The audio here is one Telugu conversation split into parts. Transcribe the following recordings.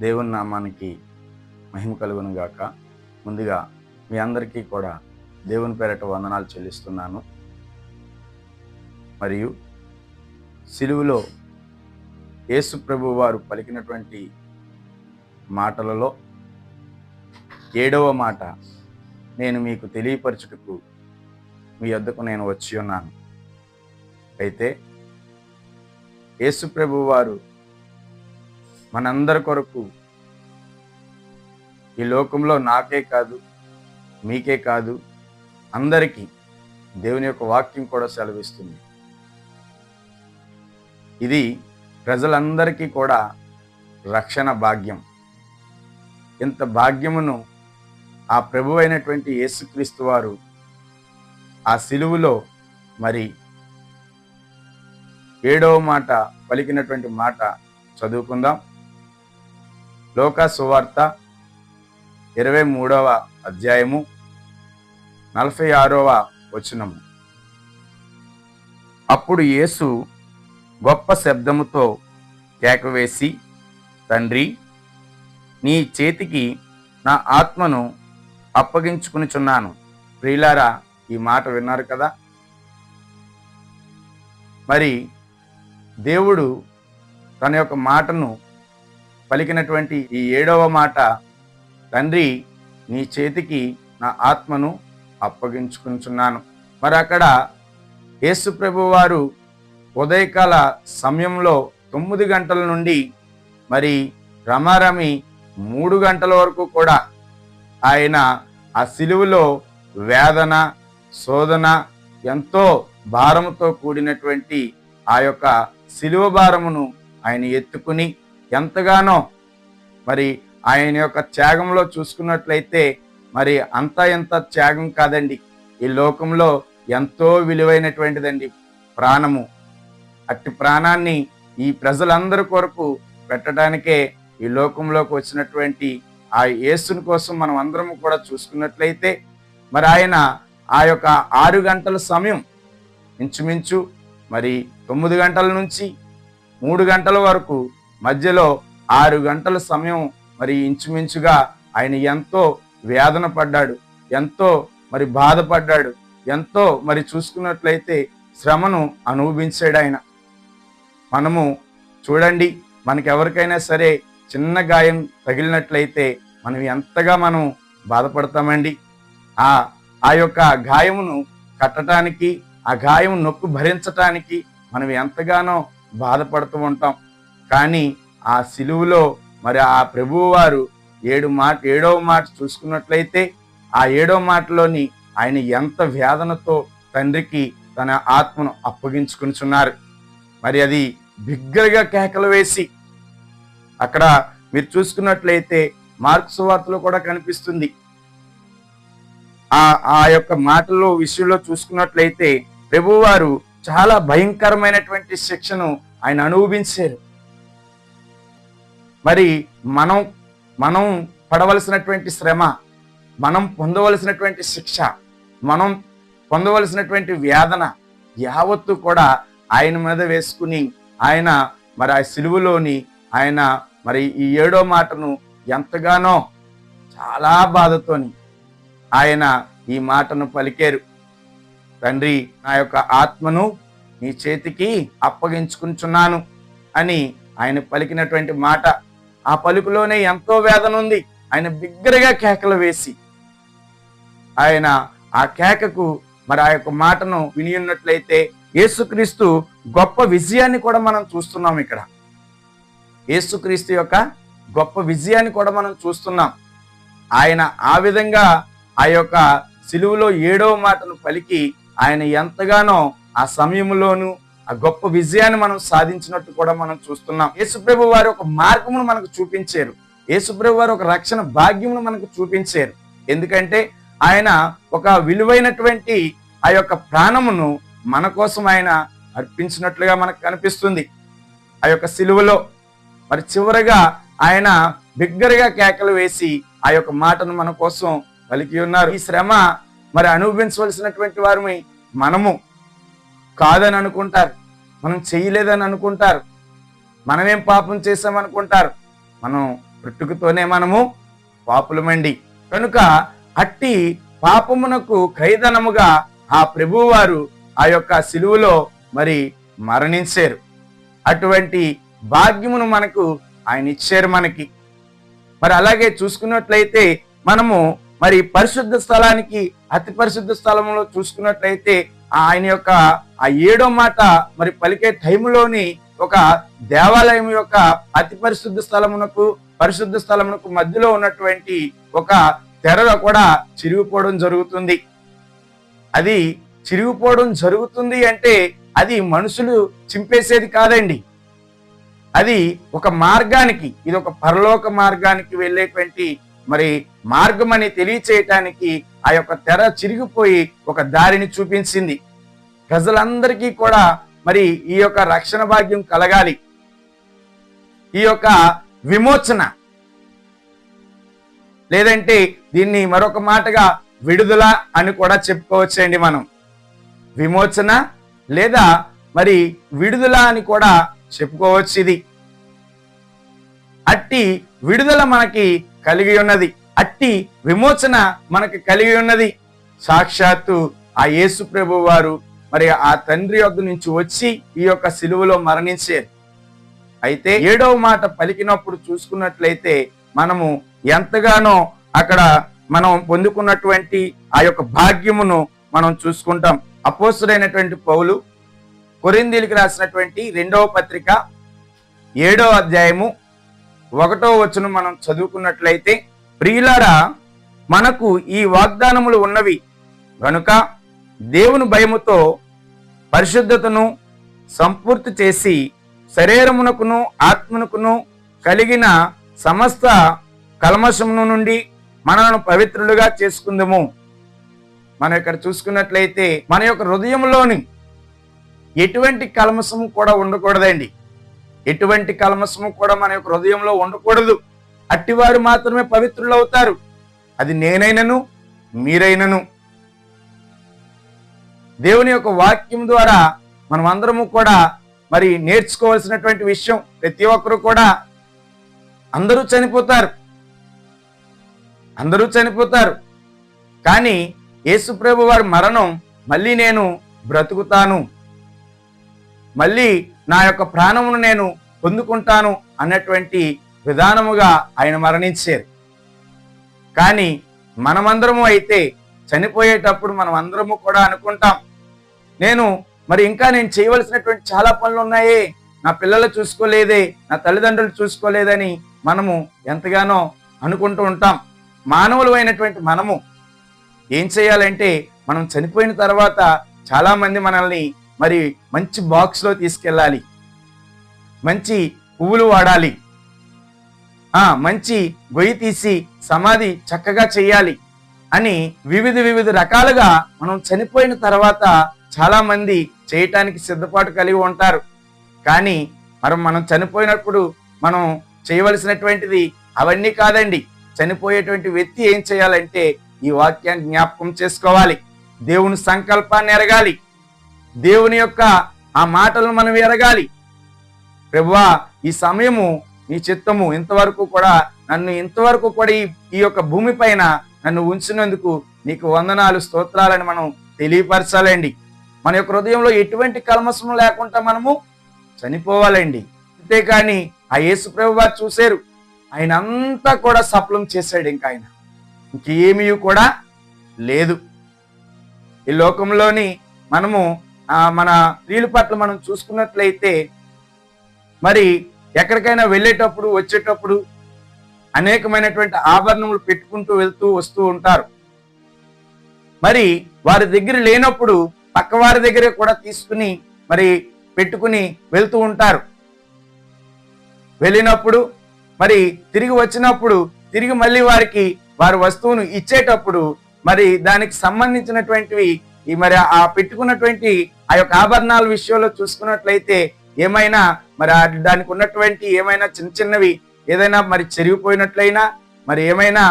దేవుని నామానికి మహిమ కలుగును గాక. ముందుగా మీ అందరికీ కూడా దేవుని పేరట వందనాలు చెల్లిస్తున్నాను. మరియు సిలువులో యేసు ప్రభు వారు పలికినటువంటి మాటలలో ఏడవ మాట నేను మీకు తెలియపరచుటకు మీ వద్దకు నేను వచ్చి ఉన్నాను. అయితే యేసు ప్రభు వారు మనందరి కొరకు. ఈ లోకంలో నాకే కాదు మీకే కాదు అందరికీ దేవుని యొక్క వాక్యం కూడా సెలవిస్తుంది. ఇది ప్రజలందరికీ కూడా రక్షణ భాగ్యం. ఇంత భాగ్యమును ఆ ప్రభు అయినటువంటి యేసుక్రీస్తు వారు ఆ సిలువులో మరి ఏడవ మాట పలికినటువంటి మాట చదువుకుందాం. లోక సువార్త ఇరవై మూడవ అధ్యాయము నలభై ఆరవ వచనము. అప్పుడు యేసు గొప్ప శబ్దముతో కేకవేసి తండ్రి నీ చేతికి నా ఆత్మను అప్పగించుకునిచున్నాను. ప్రియులారా ఈ మాట విన్నారు కదా? మరి దేవుడు తన యొక్క మాటను పలికినటువంటి ఈ ఏడవ మాట తండ్రి నీ చేతికి నా ఆత్మను అప్పగించుకుంటున్నాను. మరి అక్కడ యేసుప్రభు వారు ఉదయకాల సమయంలో తొమ్మిది గంటల నుండి మరి రమారమి మూడు గంటల వరకు కూడా ఆయన ఆ సిలువులో వేదన శోధన ఎంతో భారముతో కూడినటువంటి ఆ యొక్క సిలువ భారమును ఆయన ఎత్తుకుని ఎంతగానో మరి ఆయన యొక్క త్యాగంలో చూసుకున్నట్లయితే మరి అంత ఎంత త్యాగం కాదండి. ఈ లోకంలో ఎంతో విలువైనటువంటిదండి ప్రాణము. అట్టి ప్రాణాన్ని ఈ ప్రజలందరి కొరకు పెట్టడానికే ఈ లోకంలోకి వచ్చినటువంటి ఆ యేసుని కోసం మనం అందరం కూడా చూసుకున్నట్లయితే మరి ఆయన ఆ యొక్క ఆరు గంటల సమయం ఇంచుమించు మరి తొమ్మిది గంటల నుంచి మూడు గంటల వరకు మధ్యలో ఆరు గంటల సమయం మరి ఇంచుమించుగా ఆయన ఎంతో వేదన పడ్డాడు ఎంతో మరి బాధపడ్డాడు ఎంతో మరి చూసుకున్నట్లయితే శ్రమను అనుభవించాడు ఆయన. మనము చూడండి మనకెవరికైనా సరే చిన్న గాయం తగిలినట్లయితే మనం ఎంతగా మనం బాధపడతామండి. ఆ ఆ యొక్క గాయమును కట్టడానికి ఆ గాయం నొప్పి భరించటానికి మనం ఎంతగానో బాధపడుతూ ఉంటాం. కానీ ఆ సిలువులో మరి ఆ ప్రభువు ఏడు మాట ఏడవ మాట చూసుకున్నట్లయితే ఆ ఏడవ మాటలోని ఆయన ఎంత వేదనతో తండ్రికి తన ఆత్మను అప్పగించుకునిచున్నారు మరి అది బిగ్గరగా కేకలు వేసి అక్కడ మీరు చూసుకున్నట్లయితే మార్క్స్ వార్తలో కూడా కనిపిస్తుంది. ఆ ఆ యొక్క మాటల్లో విషయంలో చూసుకున్నట్లయితే ప్రభువారు చాలా భయంకరమైనటువంటి శిక్షను ఆయన అనుభవించారు. మరి మనం మనం పడవలసినటువంటి శ్రమ మనం పొందవలసినటువంటి శిక్ష మనం పొందవలసినటువంటి వేదన యావత్తు కూడా ఆయన మీద వేసుకుని ఆయన మరి ఆ సిలువలోని ఆయన మరి ఈ ఏడో మాటను ఎంతగానో చాలా బాధతోని ఆయన ఈ మాటను పలికారు. తండ్రి నా యొక్క ఆత్మను నీ చేతికి అప్పగించుకుంటున్నాను అని ఆయన పలికినటువంటి మాట ఆ పలుకులోనే ఎంతో వేదన ఉంది. ఆయన బిగ్గరగా కేకలు వేసి ఆయన ఆ కేకకు మరి ఆ యొక్క మాటను విని ఉన్నట్లయితే యేసుక్రీస్తు గొప్ప విజయాన్ని కూడా మనం చూస్తున్నాం ఇక్కడ. యేసుక్రీస్తు యొక్క గొప్ప విజయాన్ని కూడా మనం చూస్తున్నాం. ఆయన ఆ విధంగా ఆ యొక్క సిలువులో ఏడవ మాటను పలికి ఆయన ఎంతగానో ఆ సమయంలోనూ ఆ గొప్ప విజయాన్ని మనం సాధించినట్టు కూడా మనం చూస్తున్నాం. యేసుప్రభు వారు ఒక మార్గమును మనకు చూపించారు. యేసుప్రభు వారు ఒక రక్షణ భాగ్యమును మనకు చూపించారు. ఎందుకంటే ఆయన ఒక విలువైనటువంటి ఆ యొక్క ప్రాణమును మన కోసం ఆయన అర్పించినట్లుగా మనకు కనిపిస్తుంది. ఆ యొక్క సిలువలో మరి చివరగా ఆయన బిగ్గరగా కేకలు వేసి ఆ యొక్క మాటను మన కోసం పలికి ఉన్నారు. ఈ శ్రమ మరి అనుభవించవలసినటువంటి వారిని మనము కాదని అనుకుంటారు. మనం చేయలేదని అనుకుంటారు. మనమేం పాపం చేసామనుకుంటారు మనం పుట్టుకతోనే మనము పాపులమండి. కనుక అట్టి పాపమునకు ఖైదనముగా ఆ ప్రభువారు ఆ యొక్క సిలువలో మరి మరణించారు. అటువంటి భాగ్యమును మనకు ఆయన ఇచ్చారు మనకి. మరి అలాగే చూసుకున్నట్లయితే మనము మరి పరిశుద్ధ స్థలానికి అతి పరిశుద్ధ స్థలంలో చూసుకున్నట్లయితే ఆయన యొక్క ఆ ఏడో మాట మరి పలికే టైంలోని ఒక దేవాలయం యొక్క అతి పరిశుద్ధ స్థలమునకు పరిశుద్ధ స్థలమునకు మధ్యలో ఉన్నటువంటి ఒక తెరలో కూడా చిరిగిపోవడం జరుగుతుంది. అది చిరిగిపోవడం జరుగుతుంది అంటే అది మనుషులు చింపేసేది కాదండి. అది ఒక మార్గానికి ఇది ఒక పరలోక మార్గానికి వెళ్ళేటువంటి మరి మార్గం అని తెలియచేయటానికి ఆ యొక్క తెర చిరిగిపోయి ఒక దారిని చూపించింది. ప్రజలందరికీ కూడా మరి ఈ యొక్క రక్షణ భాగ్యం కలగాలి. ఈ యొక్క విమోచన. లేదంటే దీన్ని మరొక మాటగా విడుదల అని కూడా చెప్పుకోవచ్చండి మనం. విమోచన లేదా మరి విడుదల అని కూడా చెప్పుకోవచ్చు ఇది. అట్టి విడుదల మనకి కలిగి ఉన్నది. అట్టి విమోచన మనకు కలిగి ఉన్నది. సాక్షాత్తు ఆ యేసు ప్రభు వారు మరి ఆ తండ్రి యొద్ద నుంచి వచ్చి ఈ యొక్క సిలువలో మరణించారు. అయితే ఏడవ మాట పలికినప్పుడు చూసుకున్నట్లయితే మనము ఎంతగానో అక్కడ మనం పొందుకున్నటువంటి ఆ యొక్క భాగ్యమును మనం చూసుకుంటాం. అపోసుడైనటువంటి పౌలు కొరిందీలికి రాసినటువంటి రెండవ పత్రిక ఏడవ అధ్యాయము ఒకటో వచనం మనం చదువుకున్నట్లయితే ప్రియులారా మనకు ఈ వాగ్దానములు ఉన్నవి. గనుక దేవుని భయముతో పరిశుద్ధతను సంపూర్తి చేసి శరీరమునకును ఆత్మనుకును కలిగిన సమస్త కల్మషమును నుండి మనలను పవిత్రులుగా చేసుకుందాము. మనం ఇక్కడ చూసుకున్నట్లయితే మన యొక్క హృదయంలోని ఎటువంటి కల్మసము కూడా ఉండకూడదండి. ఎటువంటి కల్మసము కూడా మన యొక్క హృదయంలో ఉండకూడదు. అట్టివారు మాత్రమే పవిత్రులు అవుతారు అది నేనైనను మీరైనను. దేవుని యొక్క వాక్యం ద్వారా మనం అందరము కూడా మరి నేర్చుకోవాల్సినటువంటి విషయం ప్రతి ఒక్కరు కూడా అందరూ చనిపోతారు. అందరూ చనిపోతారు. కానీ యేసుప్రభు వారి మరణం మళ్ళీ నేను బ్రతుకుతాను. మళ్ళీ నా యొక్క ప్రాణమును నేను పొందుకుంటాను అన్నటువంటి విధానముగా ఆయన మరణించారు. కానీ మనమందరము అయితే చనిపోయేటప్పుడు మనం అందరము కూడా అనుకుంటాం నేను మరి ఇంకా నేను చేయవలసినటువంటి చాలా పనులు ఉన్నాయే నా పిల్లలు చూసుకోలేదే నా తల్లిదండ్రులు చూసుకోలేదని మనము ఎంతగానో అనుకుంటూ ఉంటాం. మానవులు అయినటువంటి మనము ఏం చేయాలంటే మనం చనిపోయిన తర్వాత చాలామంది మనల్ని మరి మంచి బాక్స్లో తీసుకెళ్ళాలి. మంచి పువ్వులు వాడాలి. మంచి గొయ్యి తీసి సమాధి చక్కగా చేయాలి అని వివిధ వివిధ రకాలుగా మనం చనిపోయిన తర్వాత చాలా మంది చేయటానికి సిద్ధపాటు కలిగి ఉంటారు. కానీ మరి మనం చనిపోయినప్పుడు మనం చేయవలసినటువంటిది అవన్నీ కాదండి. చనిపోయేటువంటి వ్యక్తి ఏం చేయాలంటే ఈ వాక్యాన్ని జ్ఞాపకం చేసుకోవాలి. దేవుని సంకల్పాన్ని ఎరగాలి. దేవుని యొక్క ఆ మాటలను మనం ఎరగాలి. ప్రభువా ఈ సమయము నీ చిత్తము ఇంతవరకు కూడా నన్ను ఇంతవరకు కూడా ఈ ఈ యొక్క భూమి పైన నన్ను ఉంచినందుకు నీకు వందనాలు స్తోత్రాలని మనం తెలియపరచాలండి. మన యొక్క హృదయంలో ఎటువంటి కల్మసం లేకుండా మనము చనిపోవాలండి. అంతేకాని ఆ యేసు ప్రభు వారు చూశారు. ఆయన అంతా కూడా సఫలం చేశాడు ఇంకా ఆయన. ఇంకేమీ కూడా లేదు. ఈ లోకంలోని మనము మన స్త్రీల పట్ల మనం చూసుకున్నట్లయితే మరి ఎక్కడికైనా వెళ్ళేటప్పుడు వచ్చేటప్పుడు అనేకమైనటువంటి ఆభరణములు పెట్టుకుంటూ వెళ్తూ వస్తూ ఉంటారు. మరి వారి దగ్గర లేనప్పుడు పక్క వారి దగ్గర కూడా తీసుకుని మరి పెట్టుకుని వెళ్తూ ఉంటారు. వెళ్ళినప్పుడు మరి తిరిగి వచ్చినప్పుడు తిరిగి మళ్ళీ వారికి వారి వస్తువును ఇచ్చేటప్పుడు మరి దానికి సంబంధించినటువంటివి ఈ మరి ఆ పెట్టుకున్నటువంటి ఆ యొక్క ఆభరణాల విషయంలో చూసుకున్నట్లయితే ఏమైనా మరి దానికి ఉన్నటువంటి ఏమైనా చిన్న చిన్నవి ఏదైనా మరి చెరిగిపోయినట్లయినా మరి ఏమైనా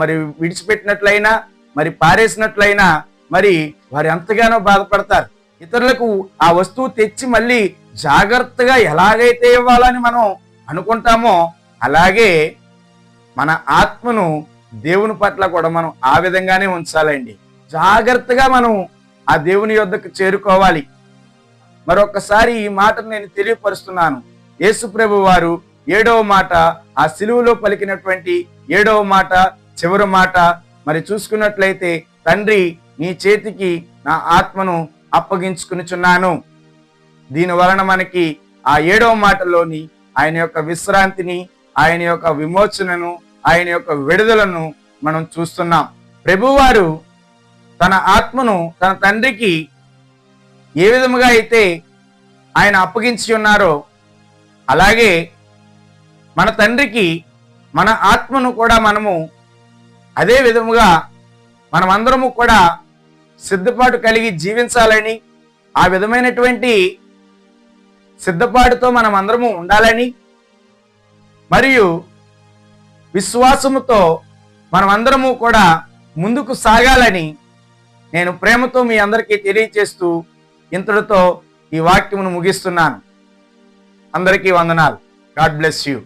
మరి విడిచిపెట్టినట్లయినా మరి పారేసినట్లయినా మరి వారు ఎంతగానో బాధపడతారు. ఇతరులకు ఆ వస్తువు తెచ్చి మళ్ళీ జాగ్రత్తగా ఎలాగైతే ఇవ్వాలని మనం అనుకుంటామో అలాగే మన ఆత్మను దేవుని పట్ల కూడా మనం ఆ విధంగానే ఉంచాలండి. జాగ్రత్తగా మనం ఆ దేవుని యొద్దకు చేరుకోవాలి. మరొకసారి ఈ మాటను నేను తెలియపరుస్తున్నాను. యేసుప్రభు వారు ఏడవ మాట ఆ సిలువలో పలికినటువంటి ఏడవ మాట చివరి మాట. మరి చూసుకున్నట్లయితే తండ్రి నీ చేతికి నా ఆత్మను అప్పగించుకునిచున్నాను. దీని వలన మనకి ఆ ఏడవ మాటలోని ఆయన యొక్క విశ్రాంతిని ఆయన యొక్క విమోచనను ఆయన యొక్క విడుదలను మనం చూస్తున్నాం. ప్రభువారు తన ఆత్మను తన తండ్రికి ఏ విధముగా అయితే ఆయన అప్పగించి ఉన్నారో అలాగే మన తండ్రికి మన ఆత్మను కూడా మనము అదే విధముగా మనమందరము కూడా సిద్ధపాటు కలిగి జీవించాలని ఆ విధమైనటువంటి సిద్ధపాటుతో మనం అందరము ఉండాలని మరియు విశ్వాసముతో మనమందరము కూడా ముందుకు సాగాలని నేను ప్రేమతో మీ అందరికీ తెలియచేస్తూ ఇంతటితో ఈ వాక్యమును ముగిస్తున్నాను. అందరికీ వందనాలు. God bless you